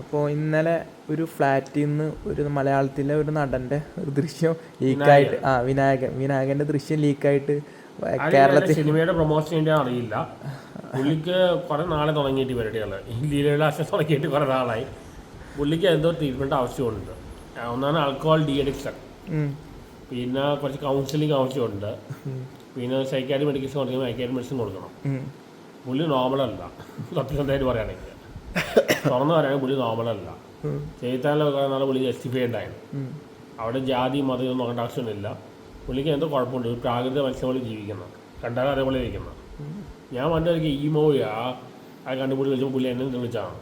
അപ്പോൾ ഇന്നലെ ഒരു ഫ്ലാറ്റിൽ നിന്ന് ഒരു മലയാളത്തിലെ ഒരു നടന്റെ ഒരു ദൃശ്യം ലീക്കായിട്ട് ആ വിനായകൻ. വിനായകന്റെ ദൃശ്യം ലീക്കായിട്ട് കേരളത്തിൽ സിനിമയുടെ പ്രൊമോഷൻ അറിയില്ല. പുള്ളിക്ക് കുറെ നാളെ തുടങ്ങിയിട്ട് പരിപാടികൾ ഈ ലീലവിലാസം തുടങ്ങിയിട്ട് കുറെ നാളായി. പുള്ളിക്ക് എന്തോ ട്രീറ്റ്മെന്റ് ആവശ്യമുണ്ട്. ഒന്നാണ് ആൽക്കഹോൾ ഡി അഡിക്ഷൻ പിന്നെ കുറച്ച് കൗൺസിലിംഗ് ആവശ്യമുണ്ട്. പിന്നെ സൈക്കാട്രി മെഡിക്കേഷൻ കൊടുക്കണം സൈക്കാട്രി മെഡിസിൻ കൊടുക്കണം. പുള്ളി പുള്ളി നോർമലല്ല സത്യസന്ധമായിട്ട് പറയുകയാണെങ്കിൽ. തുറന്നു പറയുകയാണെങ്കിൽ പുള്ളി നോർമലല്ല. ചെയ്താലൊക്കെ നാളെ പുള്ളി ജസ്റ്റിഫൈ ഉണ്ടായിരുന്നു അവിടെ ജാതി മതം ഒന്നും നോക്കേണ്ട ആവശ്യമൊന്നുമില്ല. പുള്ളിക്ക് എന്തോ കുഴപ്പമുണ്ട്. ഒരു പ്രാകൃത മത്സ്യം പോലെ ജീവിക്കുന്നത് കണ്ടാൽ അതേപോലെ ഇരിക്കുന്നത് ഞാൻ പണ്ടൊരിക്കൽ ഈ മൂവി ആ കണ്ടുപിടി വിളിച്ചപ്പോൾ പുള്ളി എന്നെ വിളിച്ചാണ്.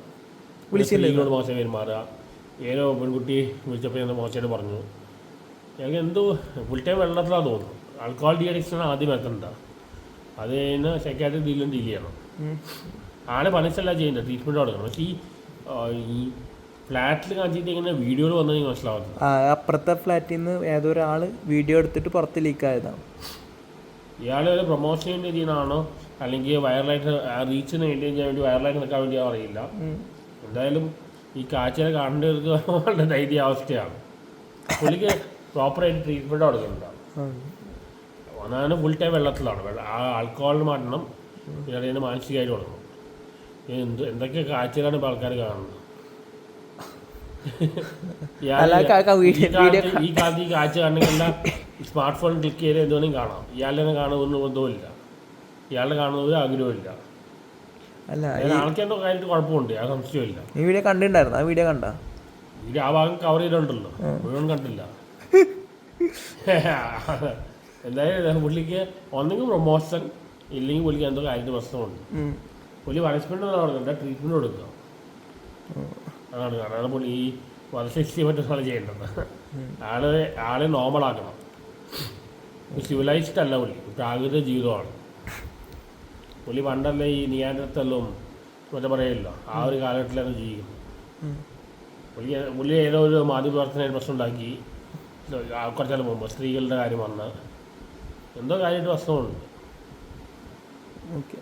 സ്ത്രീകളോട് മോശം പെരുമാറുക. ഏതോ പെൺകുട്ടി വിളിച്ചപ്പോൾ എന്നെ മോശമായിട്ട് പറഞ്ഞു. ഞങ്ങൾക്ക് എന്തോ ഫുൾ ടൈം വെള്ളത്തിലാണ് തോന്നുന്നു. ആൽക്കഹോൾ ഡി അഡിക്ഷൻ ആദ്യം എത്തേണ്ട അത് കഴിഞ്ഞ് സെക്രട്ടറി ഡീലും ഡീൽ ചെയ്യണം. ആളെ പണിച്ചല്ല ചെയ്യുന്നത് ട്രീറ്റ്മെന്റ് കൊടുക്കണം പക്ഷേ ഈ ഈ ഫ്ലാറ്റിൽ കാണിച്ചിട്ട് ഇങ്ങനെ വീഡിയോയിൽ വന്നത് എനിക്ക് മനസ്സിലാവുന്നത് ആ അപ്പുറത്തെ ഫ്ലാറ്റിൽ നിന്ന് ഏതോ ഒരാൾ വീഡിയോ എടുത്തിട്ട് പുറത്ത് ലീക്കായതാണ് ഇയാൾ ഒരു പ്രൊമോഷൻ വേണ്ടി ചെയ്യുന്നതാണോ? അല്ലെങ്കിൽ വൈറലായിട്ട് റീച്ച് മെയിന്റെയിൻ ചെയ്യാൻ വേണ്ടി വൈറലായിട്ട് നിൽക്കാൻ വേണ്ടി അറിയില്ല. എന്തായാലും ഈ കാഴ്ചയെ കാണേണ്ടവർക്ക് വളരെ ധൈര്യ അവസ്ഥയാണ്. പുള്ളിക്ക് പ്രോപ്പറായിട്ട് ട്രീറ്റ്മെന്റ് കൊടുക്കുന്നുണ്ടാവും ഒന്നാണ് ഫുൾ ടൈം വെള്ളത്തിലാണ്. വെള്ള ആ ആൽക്കഹോളിന് മാറ്റണം. പിന്നെ മാനസികമായിട്ട് കൊടുക്കണം എന്ത് എന്തൊക്കെ കാഴ്ചകളാണ് ഇപ്പോൾ ആൾക്കാർ കാണുന്നത്? ഇയാൾ ഈ കാലത്ത് ഈ കാഴ്ച കാണണമെങ്കിൽ സ്മാർട്ട് ഫോൺ ക്ലിക്ക് ചെയ്ത് എന്തുവേണമെങ്കിലും കാണാം. ഇയാളുടെ തന്നെ കാണുമെന്ന് ബന്ധവുമില്ല. ഇയാളുടെ കാണുന്ന ഒരു ആഗ്രഹമില്ല അല്ല ആൾക്ക് എന്തോ കാര്യമായിട്ട് കുഴപ്പമുണ്ട്. ആ സംശയമില്ല ഈ വീഡിയോ കണ്ടിട്ടുണ്ടായിരുന്നു? ആ വീഡിയോ കണ്ട? വീഡിയോ ആ ഭാഗം കവർ ചെയ്തിട്ടുണ്ടല്ലോ. മുഴുവൻ കണ്ടില്ല. എന്തായാലും പുള്ളിക്ക് ഒന്നെങ്കിൽ പ്രൊമോഷൻ ഇല്ലെങ്കിൽ പുള്ളിക്ക് എന്തോ കാര്യത്തിന് പ്രശ്നമുണ്ട്. പുള്ളി പണിഷ്മെന്റ് ഒന്നും കൊടുക്കണ്ട ട്രീറ്റ്മെന്റ് കൊടുക്കുക. അതാണ് അതാണ് പുള്ളി ഈ വധശിക്ഷയെ ചെയ്യേണ്ടത്. ആൾ ആളെ നോർമൽ ആക്കണം. സിവിലൈസ്ഡ് അല്ല പുള്ളി. പ്രാകൃത ജീവിതമാണ്. പുള്ളി പണ്ടല്ലേ ഈ നിയാനത്തല്ലും മറ്റേ പറയല്ലോ ആ ഒരു കാലഘട്ടത്തിലാണ് ജീവിക്കുന്നത്. പുള്ളി പുള്ളി ഏതോ ഒരു മാധ്യമപ്രവർത്തന പ്രശ്നം ഉണ്ടാക്കി കുറച്ചാൽ മുമ്പ് സ്ത്രീകളുടെ കാര്യം വന്ന്. എന്തോ കാര്യമായിട്ട് പ്രശ്നമുണ്ട്. ഓക്കെ.